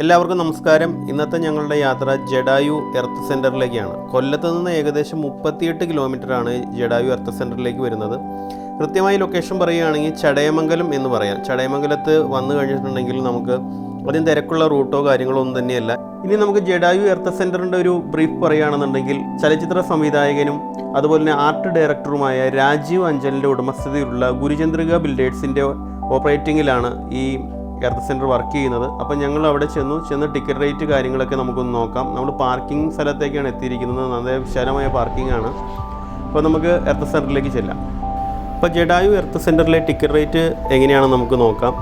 എല്ലാവർക്കും നമസ്കാരം. ഇന്നത്തെ ഞങ്ങളുടെ യാത്ര ജഡായു എർത്ത് സെന്ററിലേക്കാണ് കൊല്ലത്ത് നിന്ന് ഏകദേശം മുപ്പത്തിയെട്ട് കിലോമീറ്ററാണ് ജഡായു എർത്ത് സെന്ററിലേക്ക് വരുന്നത്. കൃത്യമായി ലൊക്കേഷൻ പറയുകയാണെങ്കിൽ ചടയമംഗലം എന്ന് പറയാം. ചടയമംഗലത്ത് വന്നു കഴിഞ്ഞിട്ടുണ്ടെങ്കിൽ നമുക്ക് അധികം തിരക്കുള്ള റൂട്ടോ കാര്യങ്ങളോ ഒന്നും തന്നെയല്ല. ഇനി നമുക്ക് ജഡായു എർത്ത് സെന്ററിന്റെ ഒരു ബ്രീഫ് പറയുകയാണെന്നുണ്ടെങ്കിൽ ചലച്ചിത്ര സംവിധായകനും അതുപോലെ തന്നെ ആർട്ട് ഡയറക്ടറുമായ രാജീവ് അഞ്ചലിന്റെ ഉടമസ്ഥതയിലുള്ള ഗുരുചന്ദ്രിക ബിൽഡേഴ്സിന്റെ ഓപ്പറേറ്റിങ്ങിലാണ് ഈ എർത്ത് സെന്റർ വർക്ക് ചെയ്യുന്നത്. അപ്പോൾ ഞങ്ങൾ അവിടെ ചെന്നു. ചെന്ന് ടിക്കറ്റ് റേറ്റ് കാര്യങ്ങളൊക്കെ നമുക്കൊന്ന് നോക്കാം. നമ്മൾ പാർക്കിംഗ് സ്ഥലത്തേക്കാണ് എത്തിയിരിക്കുന്നത്. നല്ല വിശാലമായ പാർക്കിംഗ് ആണ്. അപ്പോൾ നമുക്ക് എർത്ത് സെന്ററിലേക്ക് ചെല്ലാം. അപ്പോൾ ജഡായു എർത്ത് സെന്ററിലെ ടിക്കറ്റ് റേറ്റ് എങ്ങനെയാണെന്ന് നമുക്ക് നോക്കാം.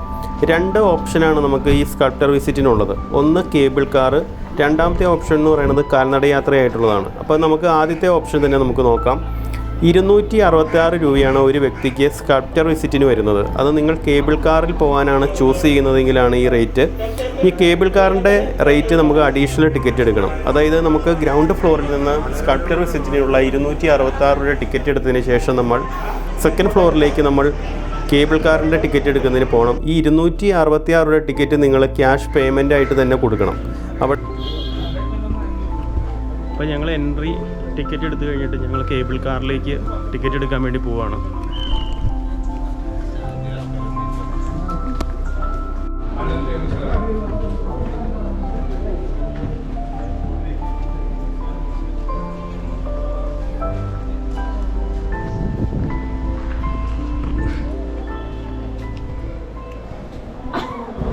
രണ്ട് ഓപ്ഷനാണ് നമുക്ക് ഈ സ്കൾപ്റ്റർ വിസിറ്റിനുള്ളത്. ഒന്ന് കേബിൾ കാറ്. രണ്ടാമത്തെ ഓപ്ഷൻ എന്ന് പറയുന്നത് കാൽനട യാത്രയായിട്ടുള്ളതാണ് അപ്പോൾ നമുക്ക് ആദ്യത്തെ ഓപ്ഷൻ തന്നെ നമുക്ക് നോക്കാം. ഇരുന്നൂറ്റി അറുപത്തി ആറ് രൂപയാണ് ഒരു വ്യക്തിക്ക് സ്കൾപ്റ്റർ വിസിറ്റിന് വരുന്നത്. അത് നിങ്ങൾ കേബിൾ കാറിൽ പോകാനാണ് ചൂസ് ചെയ്യുന്നതെങ്കിലാണ് ഈ റേറ്റ് ഈ കേബിൾ കാറിന്റെ റേറ്റ് നമുക്ക് അഡീഷണൽ ടിക്കറ്റ് എടുക്കണം. അതായത് നമുക്ക് ഗ്രൗണ്ട് ഫ്ലോറിൽ നിന്ന് സ്കൾപ്റ്റർ വിസിറ്റിനുള്ള ഇരുന്നൂറ്റി അറുപത്തി ആറ് രൂപ ടിക്കറ്റ് എടുത്തതിന് ശേഷം നമ്മൾ സെക്കൻഡ് ഫ്ലോറിലേക്ക് നമ്മൾ കേബിൾ കാറിന്റെ ടിക്കറ്റ് എടുക്കുന്നതിന് പോകണം ഈ ഇരുന്നൂറ്റി അറുപത്തി ആറ് രൂപ ടിക്കറ്റ് നിങ്ങൾ ക്യാഷ് പേയ്മെന്റ് ആയിട്ട് തന്നെ കൊടുക്കണം. അപ്പോൾ അപ്പോൾ ഞങ്ങൾ എൻട്രി ടിക്കറ്റ് എടുത്തു കഴിഞ്ഞിട്ട് ഞങ്ങൾ കേബിൾ കാറിലേക്ക് ടിക്കറ്റ് എടുക്കാൻ വേണ്ടി പോവാണ്.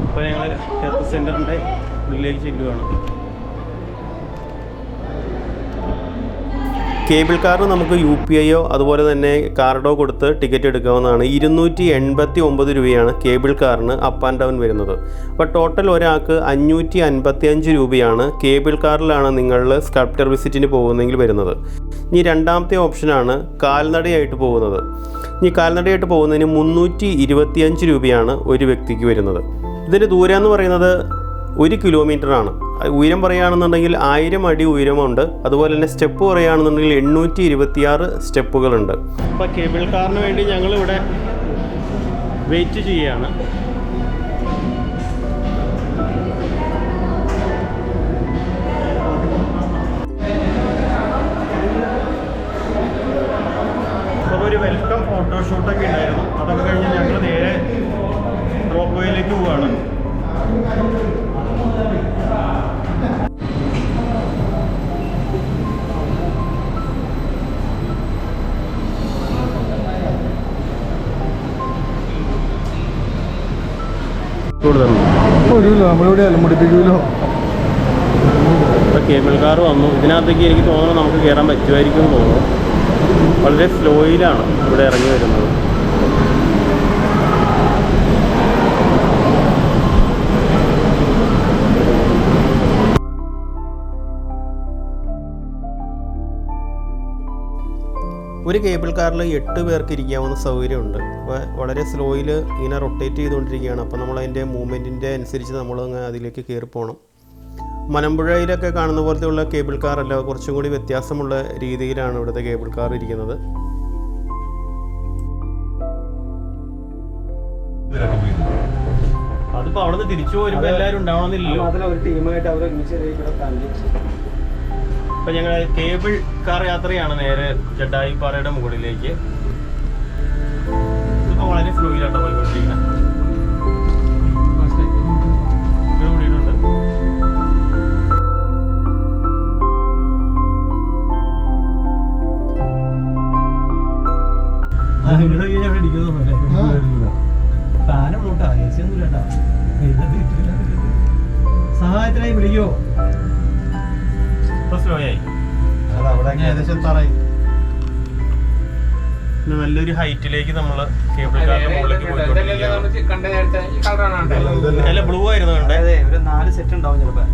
അപ്പോൾ ഞങ്ങൾ ഹെൽത്ത് സെന്ററിന്റെ ഉള്ളിലേക്ക് ചെല്ലുകയാണ് കേബിൾ കാറിന് നമുക്ക് യു പി ഐയോ അതുപോലെ തന്നെ കാർഡോ കൊടുത്ത് ടിക്കറ്റ് എടുക്കാവുന്നതാണ്. ഇരുന്നൂറ്റി എൺപത്തി ഒമ്പത് രൂപയാണ് കേബിൾ കാറിന് അപ്പ് ആൻഡ് ഡൗൺ വരുന്നത്. അപ്പോൾ ടോട്ടൽ ഒരാൾക്ക് അഞ്ഞൂറ്റി അൻപത്തി അഞ്ച് രൂപയാണ് കേബിൾ കാറിലാണ് നിങ്ങൾ സ്കൾപ്റ്റർ വിസിറ്റിന് പോകുന്നെങ്കിൽ വരുന്നത്. ഇനി രണ്ടാമത്തെ ഓപ്ഷനാണ് കാൽനടയായിട്ട് പോകുന്നത്. ഇനി കാൽനടയായിട്ട് പോകുന്നതിന് മുന്നൂറ്റി ഇരുപത്തിയഞ്ച് രൂപയാണ് ഒരു വ്യക്തിക്ക് വരുന്നത്. ഇതിന്റെ ദൂരം എന്ന് പറയുന്നത് ഒരു കിലോമീറ്ററാണ്. ഉയരം പറയുകയാണെന്നുണ്ടെങ്കിൽ ആയിരം അടി ഉയരമുണ്ട്. അതുപോലെ തന്നെ സ്റ്റെപ്പ് പറയുകയാണെന്നുണ്ടെങ്കിൽ എണ്ണൂറ്റി ഇരുപത്തിയാറ് സ്റ്റെപ്പുകളുണ്ട്. അപ്പോൾ കേബിൾ കാറിന് വേണ്ടി ഞങ്ങൾ ഇവിടെ വെയിറ്റ് ചെയ്യുകയാണ്. ഒരു വെൽക്കം ഫോട്ടോഷൂട്ടൊക്കെ ഉണ്ടായിരുന്നു. അതൊക്കെ കഴിഞ്ഞ് ഞങ്ങൾ നേരെ റോപ്പ് വേയിലേക്ക് പോവുകയാണ് കൂടുതലുണ്ട് കേബിൾ കാർ വന്നു. ഇതിനകത്തേക്ക് എനിക്ക് തോന്നുന്നു നമുക്ക് കയറാൻ പറ്റുമായിരിക്കും തോന്നുന്നു. വളരെ സ്ലോയിലാണ് ഇവിടെ ഇറങ്ങി വരുന്നത്. ഒരു കേബിൾ കാറിൽ എട്ട് പേർക്ക് ഇരിക്കാവുന്ന സൗകര്യമുണ്ട്. അപ്പോൾ വളരെ സ്ലോയിൽ ഇങ്ങനെ റൊട്ടേറ്റ് ചെയ്തുകൊണ്ടിരിക്കുകയാണ്. അപ്പോൾ നമ്മൾ അതിന്റെ മൂവ്മെന്റിന്റെ അനുസരിച്ച് നമ്മൾ അങ്ങ് അതിലേക്ക് കയറി പോകണം മലമ്പുഴയിലൊക്കെ കാണുന്ന പോലത്തെയുള്ള കേബിൾ കാറല്ല കുറച്ചും കൂടി വ്യത്യാസമുള്ള രീതിയിലാണ് ഇവിടുത്തെ കേബിൾ കാർ ഇരിക്കുന്നത്. അതിപ്പോ അവിടെ നിന്ന് തിരിച്ചു വരുമ്പോൾ എല്ലാവരും ഉണ്ടാവണമെന്നില്ലല്ലോ. ഒരു ടീമായിട്ട് അവർ അപ്പോൾ ഞങ്ങൾ കേബിൾ കാർ യാത്രയാണ് നേരെ ജഡായി പാറയുടെ മുകളിലേക്ക്. ഇതിപ്പോൾ വളരെ സ്ലോയിലാട്ടോ പോയിക്കൊണ്ടിരിക്കുന്നത്. ഇവിടെ കൂടിയിട്ടുണ്ട് സഹായത്തിനായി വിളിക്കോ? ഇപ്പോൾ സ്ലോ ആയി ഏകദേശം എത്താറായി പിന്നെ നല്ലൊരു ഹൈറ്റിലേക്ക് നമ്മൾ കേബിൾ കാറിന്റെ മുകളിലേക്ക് പോയിക്കൊണ്ടിരിക്കുകയാണ് അല്ല ബ്ലൂ ആയിരുന്നു കണ്ടേ. ഒരു നാല് സെറ്റ് ഉണ്ടാവും ചിലപ്പോ.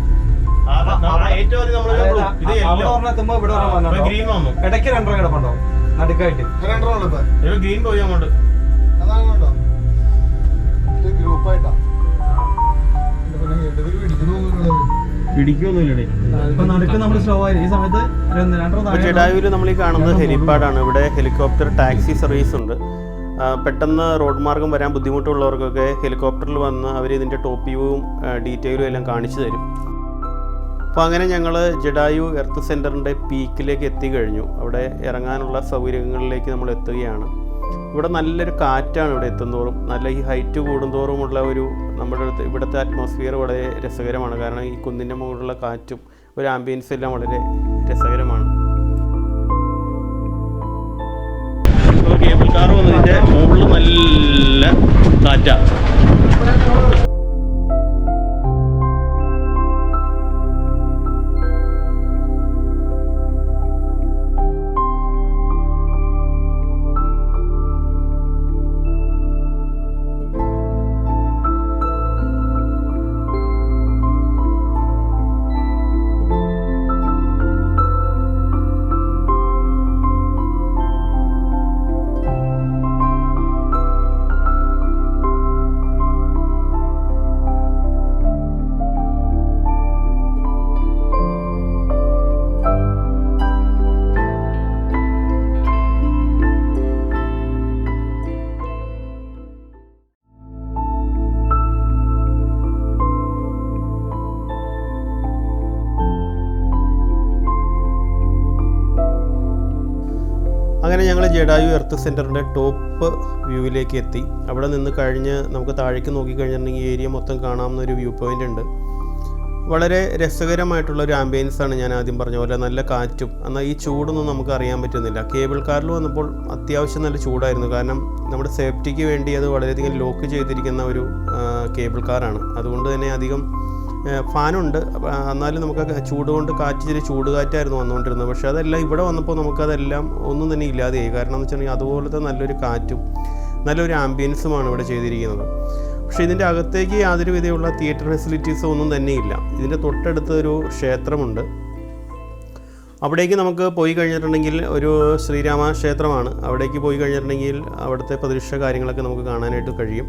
ഏറ്റവും നമ്മൾ. ഗ്രീൻ വന്നു ഇടയ്ക്ക് രണ്ടെണ്ണം കിടപ്പുണ്ടാവും നടുക്കായിട്ട്. ഇപ്പൊ. ഗ്രീൻ പോയി അങ്ങോട്ട്. നമ്മൾ സ്ലോ ആയി. ഈ സമയത്ത് രണ്ട് രണ്ടെണ്ണം അപ്പോൾ താഴെ ജഡായുവിൽ നമ്മൾ ഈ കാണുന്നത് ഹെലിപ്പാഡാണ്. ഇവിടെ ഹെലികോപ്റ്റർ ടാക്സി സർവീസ് ഉണ്ട്. പെട്ടെന്ന് റോഡ് മാർഗം വരാൻ ബുദ്ധിമുട്ടുള്ളവർക്കൊക്കെ ഹെലികോപ്റ്ററിൽ വന്ന് അവർ ഇതിന്റെ ടോപ്പ് വ്യൂവും ഡീറ്റെയിലും എല്ലാം കാണിച്ചു തരും. അപ്പോൾ അങ്ങനെ ഞങ്ങൾ ജഡായു എർത്ത് സെന്ററിന്റെ പീക്കിലേക്ക് എത്തിക്കഴിഞ്ഞു അവിടെ ഇറങ്ങാനുള്ള സൗകര്യങ്ങളിലേക്ക് നമ്മൾ എത്തുകയാണ് ഇവിടെ നല്ലൊരു കാറ്റാണ് ഇവിടെ എത്തുന്നതോറും നല്ല ഈ ഹൈറ്റ് കൂടുന്തോറുമുള്ള ഒരു നമ്മുടെ അടുത്ത് ഇവിടുത്തെ അറ്റ്മോസ്ഫിയർ വളരെ രസകരമാണ്. കാരണം ഈ കുന്നിന്റെ മുകളിലുള്ള കാറ്റും ഒരു ആംബിയൻസ് എല്ലാം വളരെ രസകരമാണ്. കേബിൾ കാർ വന്നതിന്റെ മുകളിൽ നല്ല കാറ്റാണ് ഞങ്ങൾ ജഡായു എർത്ത് സെന്ററിന്റെ ടോപ്പ് വ്യൂവിലേക്ക് എത്തി. അവിടെ നിന്ന് കഴിഞ്ഞ് നമുക്ക് താഴേക്ക് നോക്കിക്കഴിഞ്ഞിട്ടുണ്ടെങ്കിൽ ഏരിയ മൊത്തം കാണാവുന്ന ഒരു വ്യൂ പോയിന്റ് ഉണ്ട്. വളരെ രസകരമായിട്ടുള്ള ഒരു ആംബിയൻസ് ആണ് ഞാൻ ആദ്യം പറഞ്ഞ പോലെ. നല്ല കാറ്റും. എന്നാൽ ഈ ചൂടൊന്നും നമുക്ക് അറിയാൻ പറ്റുന്നില്ല. കേബിൾ കാറിൽ വന്നപ്പോൾ അത്യാവശ്യം നല്ല ചൂടായിരുന്നു. കാരണം നമ്മുടെ സേഫ്റ്റിക്ക് വേണ്ടി അത് വളരെയധികം ലോക്ക് ചെയ്തിരിക്കുന്ന ഒരു കേബിൾ കാറാണ്. അതുകൊണ്ട് തന്നെ അധികം ഫാനുണ്ട്. എന്നാലും നമുക്ക് ചൂട് കൊണ്ട് കാറ്റ് ഇച്ചിരി ചൂട് കാറ്റായിരുന്നു വന്നുകൊണ്ടിരുന്നത്. പക്ഷേ അതെല്ലാം ഇവിടെ വന്നപ്പോൾ നമുക്കതെല്ലാം ഒന്നും തന്നെ ഇല്ലാതെയായി. കാരണം എന്ന് വെച്ചിട്ടുണ്ടെങ്കിൽ അതുപോലത്തെ നല്ലൊരു കാറ്റും നല്ലൊരു ആംബിയൻസുമാണ് ഇവിടെ ചെയ്തിരിക്കുന്നത്. പക്ഷേ ഇതിന്റെ അകത്തേക്ക് യാതൊരു വിധമുള്ള തിയേറ്റർ ഫെസിലിറ്റീസോ ഒന്നും തന്നെ ഇല്ല ഇതിന്റെ തൊട്ടടുത്ത് ഒരു ക്ഷേത്രമുണ്ട്. അവിടേക്ക് നമുക്ക് പോയി കഴിഞ്ഞിട്ടുണ്ടെങ്കിൽ ഒരു ശ്രീരാമ ക്ഷേത്രമാണ് അവിടേക്ക് പോയി കഴിഞ്ഞിട്ടുണ്ടെങ്കിൽ അവിടുത്തെ പ്രതിഷ്ഠ കാര്യങ്ങളൊക്കെ നമുക്ക് കാണാനായിട്ട് കഴിയും.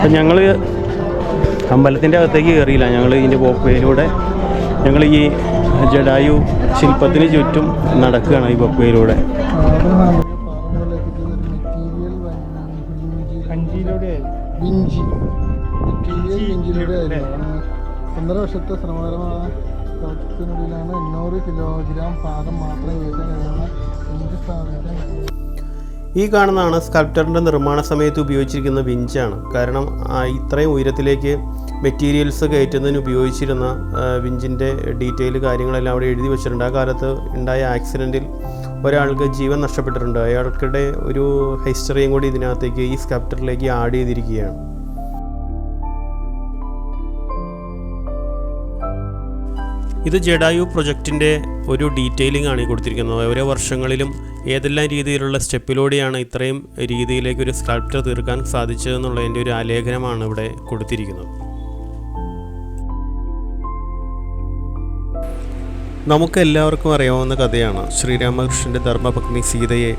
അപ്പം ഞങ്ങൾ അമ്പലത്തിന്റെ അകത്തേക്ക് കയറിയില്ല ഞങ്ങൾ ഇതിന്റെ പോക്കുവയിലൂടെ ഞങ്ങൾ ഈ ജഡായു ശില്പത്തിന് ചുറ്റും നടക്കുകയാണ് ഈ പോക്കുവയിലൂടെ ഒന്നര വർഷത്തെ ശ്രമകരമായ പ്രവർത്തനത്തിനുള്ളിലാണ് എണ്ണൂറ് കിലോഗ്രാം പാദം മാത്രം ഉയർത്താൻ കഴിയുന്ന ഇഞ്ചി സ്ഥാപിക്കാൻ ഈ കാണുന്നതാണ് സ്കൾപ്റ്ററിന്റെ നിർമ്മാണ സമയത്ത് ഉപയോഗിച്ചിരിക്കുന്ന വിഞ്ചാണ് കാരണം ഇത്രയും ഉയരത്തിലേക്ക് മെറ്റീരിയൽസ് കയറ്റുന്നതിന് ഉപയോഗിച്ചിരുന്ന വിഞ്ചിന്റെ ഡീറ്റെയിൽ കാര്യങ്ങളെല്ലാം അവിടെ എഴുതി വെച്ചിട്ടുണ്ട്. ആ കാലത്ത് ഉണ്ടായ ആക്സിഡന്റിൽ ഒരാൾക്ക് ജീവൻ നഷ്ടപ്പെട്ടിട്ടുണ്ട്. അയാൾക്കിടെ ഒരു ഹിസ്റ്ററിയും കൂടി ഇതിനകത്തേക്ക് ഈ സ്കൾപ്റ്ററിലേക്ക് ആഡ് ചെയ്തിരിക്കുകയാണ്. ഇത് ജഡായു പ്രൊജക്റ്റിന്റെ ഒരു ഡീറ്റെയിലിംഗ് ആണ് കൊടുത്തിരിക്കുന്നത്. ഓരോ വർഷങ്ങളിലും ഏതെല്ലാം രീതിയിലുള്ള സ്റ്റെപ്പിലൂടെയാണ് ഇത്രയും രീതിയിലേക്ക് ഒരു സ്കൾപ്റ്റർ തീർക്കാൻ സാധിച്ചതെന്നുള്ളതിന്റെ ഒരു ആലേഖനമാണ് ഇവിടെ കൊടുത്തിരിക്കുന്നത്. നമുക്ക് എല്ലാവർക്കും അറിയാവുന്ന കഥയാണ്. ശ്രീരാമകൃഷ്ണന്റെ ധർമ്മപത്നി സീതയെ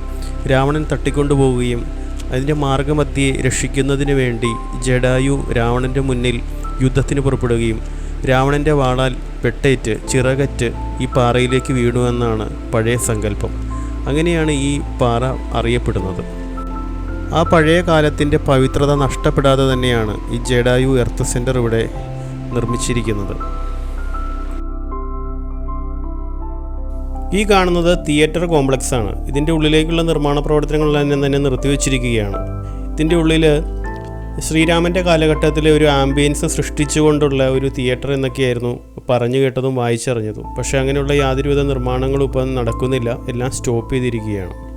രാവണൻ തട്ടിക്കൊണ്ടുപോവുകയും അതിന്റെ മാർഗമധ്യയെ രക്ഷിക്കുന്നതിന് വേണ്ടി ജഡായു രാവണന്റെ മുന്നിൽ യുദ്ധത്തിന് പുറപ്പെടുകയും രാവണന്റെ വാളാൽ വെട്ടേറ്റ് ചിറകറ്റ് ഈ പാറയിലേക്ക് വീണുവെന്നാണ് പഴയ സങ്കല്പം. അങ്ങനെയാണ് ഈ പാറ അറിയപ്പെടുന്നത്. ആ പഴയ കാലത്തിന്റെ പവിത്രത നഷ്ടപ്പെടാതെ തന്നെയാണ് ഈ ജഡായു എർത്ത് സെന്റർ ഇവിടെ നിർമ്മിച്ചിരിക്കുന്നത്. ഈ കാണുന്നത് തിയേറ്റർ കോംപ്ലക്സ് ആണ് ഇതിന്റെ ഉള്ളിലേക്കുള്ള നിർമ്മാണ പ്രവർത്തനങ്ങളെല്ലാം തന്നെ നിർത്തിവെച്ചിരിക്കുകയാണ്. ഇതിന്റെ ഉള്ളിൽ ശ്രീരാമന്റെ കാലഘട്ടത്തിലെ ഒരു ആംബിയൻസ് സൃഷ്ടിച്ചുകൊണ്ടുള്ള ഒരു തിയേറ്റർ എന്നൊക്കെയായിരുന്നു പറഞ്ഞു കേട്ടതും വായിച്ചറിഞ്ഞതും. പക്ഷേ അങ്ങനെയുള്ള യാതൊരുവിധ നിർമ്മാണങ്ങളും ഇപ്പം നടക്കുന്നില്ല. എല്ലാം സ്റ്റോപ്പ് ചെയ്തിരിക്കുകയാണ്.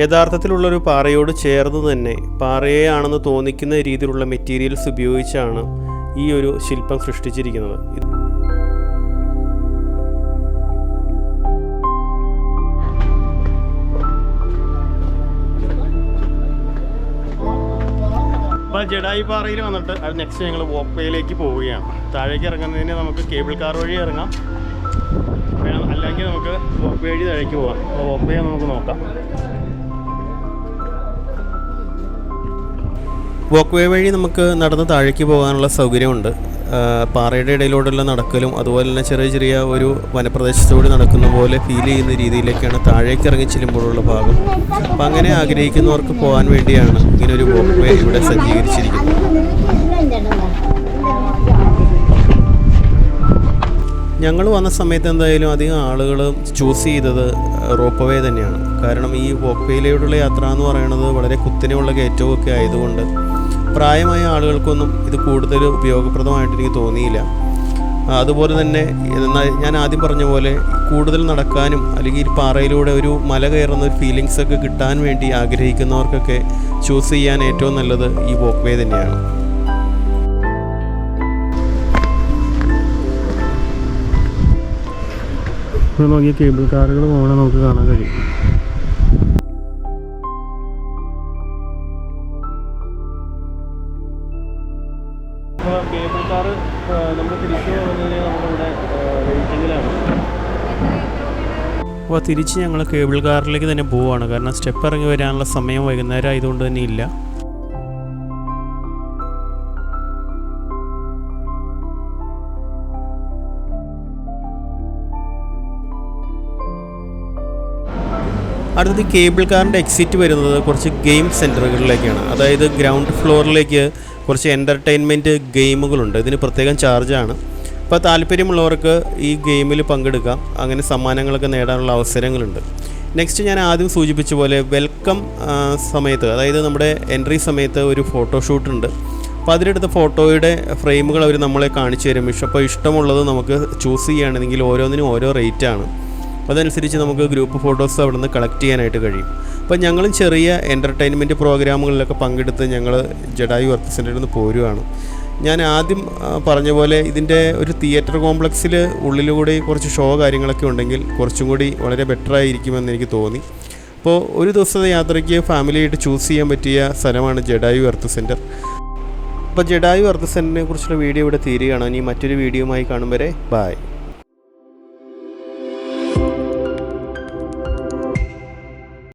യഥാർത്ഥത്തിലുള്ളൊരു പാറയോട് ചേർന്ന് തന്നെ പാറയാണെന്ന് തോന്നിക്കുന്ന രീതിയിലുള്ള മെറ്റീരിയൽസ് ഉപയോഗിച്ചാണ് ഈ ഒരു ശില്പം സൃഷ്ടിച്ചിരിക്കുന്നത്. അപ്പോൾ ജഡായി പാറയിൽ വന്നിട്ട് അത് നെക്സ്റ്റ് ഞങ്ങൾ വോക്ക്വേയിലേക്ക് പോവുകയാണ്. താഴേക്ക് ഇറങ്ങുന്നതിന് നമുക്ക് കേബിൾ കാർ വഴി ഇറങ്ങാം. അല്ലെങ്കിൽ നമുക്ക് വോക്ക് വഴി താഴേക്ക് പോകാം അപ്പോൾ വോക്ക് വേ നമുക്ക് നോക്കാം. വോക്ക് വേ വഴി നമുക്ക് നടന്ന് താഴേക്ക് പോകാനുള്ള സൗകര്യമുണ്ട്. പാറയുടെ ഇടയിലൂടെയുള്ള നടക്കലും അതുപോലെ തന്നെ ചെറിയ ചെറിയ ഒരു വനപ്രദേശത്തൂടെ നടക്കുന്ന പോലെ ഫീൽ ചെയ്യുന്ന രീതിയിലേക്കാണ് താഴേക്ക് ഇറങ്ങി ചെല്ലുമ്പോഴുള്ള ഭാഗം. അപ്പം അങ്ങനെ ആഗ്രഹിക്കുന്നവർക്ക് പോകാൻ വേണ്ടിയാണ് ഇങ്ങനെ ഒരു വോക്ക് വേ ഇവിടെ സജ്ജീകരിച്ചിരിക്കുന്നത്. ഞങ്ങൾ വന്ന സമയത്ത് എന്തായാലും അധികം ആളുകൾ ചൂസ് ചെയ്തത് റോപ്പ് വേ തന്നെയാണ്. കാരണം ഈ വോക്ക് വേയിലൂടെയുള്ള യാത്ര എന്ന് പറയുന്നത് വളരെ കുത്തനെയുള്ള കയറ്റവും ഒക്കെ ആയതുകൊണ്ട് പ്രായമായ ആളുകൾക്കൊന്നും ഇത് കൂടുതൽ ഉപയോഗപ്രദമായിട്ട് എനിക്ക് തോന്നിയില്ല. അതുപോലെ തന്നെ ഞാൻ ആദ്യം പറഞ്ഞ പോലെ കൂടുതൽ നടക്കാനും അല്ലെങ്കിൽ പാറയിലൂടെ ഒരു മല കയറുന്ന ഒരു ഫീലിങ്സ് ഒക്കെ കിട്ടാൻ വേണ്ടി ആഗ്രഹിക്കുന്നവർക്കൊക്കെ ചൂസ് ചെയ്യാൻ ഏറ്റവും നല്ലത് ഈ വോക്ക് വേ തന്നെയാണ് നോക്കിയ കേബിൾ കാറുകൾ പോകണ നമുക്ക് കാണാൻ കഴിയും. തിരിച്ച് ഞങ്ങൾ കേബിൾ കാറിലേക്ക് തന്നെ പോവുകയാണ് കാരണം സ്റ്റെപ്പ് ഇറങ്ങി വരാനുള്ള സമയം വൈകുന്നേരം ആയതുകൊണ്ട് തന്നെ ഇല്ല. അടുത്തത് കേബിൾ കാറിന്റെ എക്സിറ്റ് വരുന്നത് കുറച്ച് ഗെയിം സെന്ററുകളിലേക്കാണ് അതായത് ഗ്രൗണ്ട് ഫ്ലോറിലേക്ക് കുറച്ച് എന്റർടൈൻമെന്റ് ഗെയിമുകളുണ്ട് ഇതിന് പ്രത്യേകം ചാർജാണ് അപ്പോൾ താല്പര്യമുള്ളവർക്ക് ഈ ഗെയിമിൽ പങ്കെടുക്കാം. അങ്ങനെ സമ്മാനങ്ങളൊക്കെ നേടാനുള്ള അവസരങ്ങളുണ്ട്. നെക്സ്റ്റ് ഞാൻ ആദ്യം സൂചിപ്പിച്ച പോലെ വെൽക്കം സമയത്ത് അതായത് നമ്മുടെ എൻട്രി സമയത്ത് ഒരു ഫോട്ടോഷൂട്ട് ഉണ്ട്. അപ്പോൾ അതിലെടുത്ത ഫോട്ടോയുടെ ഫ്രെയിമുകൾ അവർ നമ്മളെ കാണിച്ചു തരും. അപ്പോൾ ഇഷ്ടമുള്ളത് നമുക്ക് ചൂസ് ചെയ്യുകയാണെങ്കിൽ ഓരോന്നിനും ഓരോ റേറ്റാണ് അതനുസരിച്ച് നമുക്ക് ഗ്രൂപ്പ് ഫോട്ടോസ് അവിടെ നിന്ന് കളക്ട് ചെയ്യാനായിട്ട് കഴിയും. അപ്പോൾ ഞങ്ങളും ചെറിയ എന്റർടൈൻമെന്റ് പ്രോഗ്രാമുകളിലൊക്കെ പങ്കെടുത്ത് ഞങ്ങൾ ജഡായു വർത്ത് സെന്ററിൽ നിന്ന് പോരുവാണ്. ഞാൻ ആദ്യം പറഞ്ഞ പോലെ ഇതിന്റെ ഒരു തിയേറ്റർ കോംപ്ലക്സിൽ ഉള്ളിലൂടെ കുറച്ച് ഷോ കാര്യങ്ങളൊക്കെ ഉണ്ടെങ്കിൽ കുറച്ചും കൂടി വളരെ ബെറ്റർ ആയിരിക്കുമെന്ന് എനിക്ക് തോന്നി. അപ്പോൾ ഒരു ദിവസത്തെ യാത്രയ്ക്ക് ഫാമിലിയായിട്ട് ചൂസ് ചെയ്യാൻ പറ്റിയ സ്ഥലമാണ് ജഡായു എർത്ത് സെന്റർ അപ്പോൾ ജഡായു എർത്ത് സെന്ററിനെ കുറിച്ചുള്ള വീഡിയോ ഇവിടെ തീരുകയാണ്. ഇനി മറ്റൊരു വീഡിയോയുമായി കാണും വരെ. ബായ്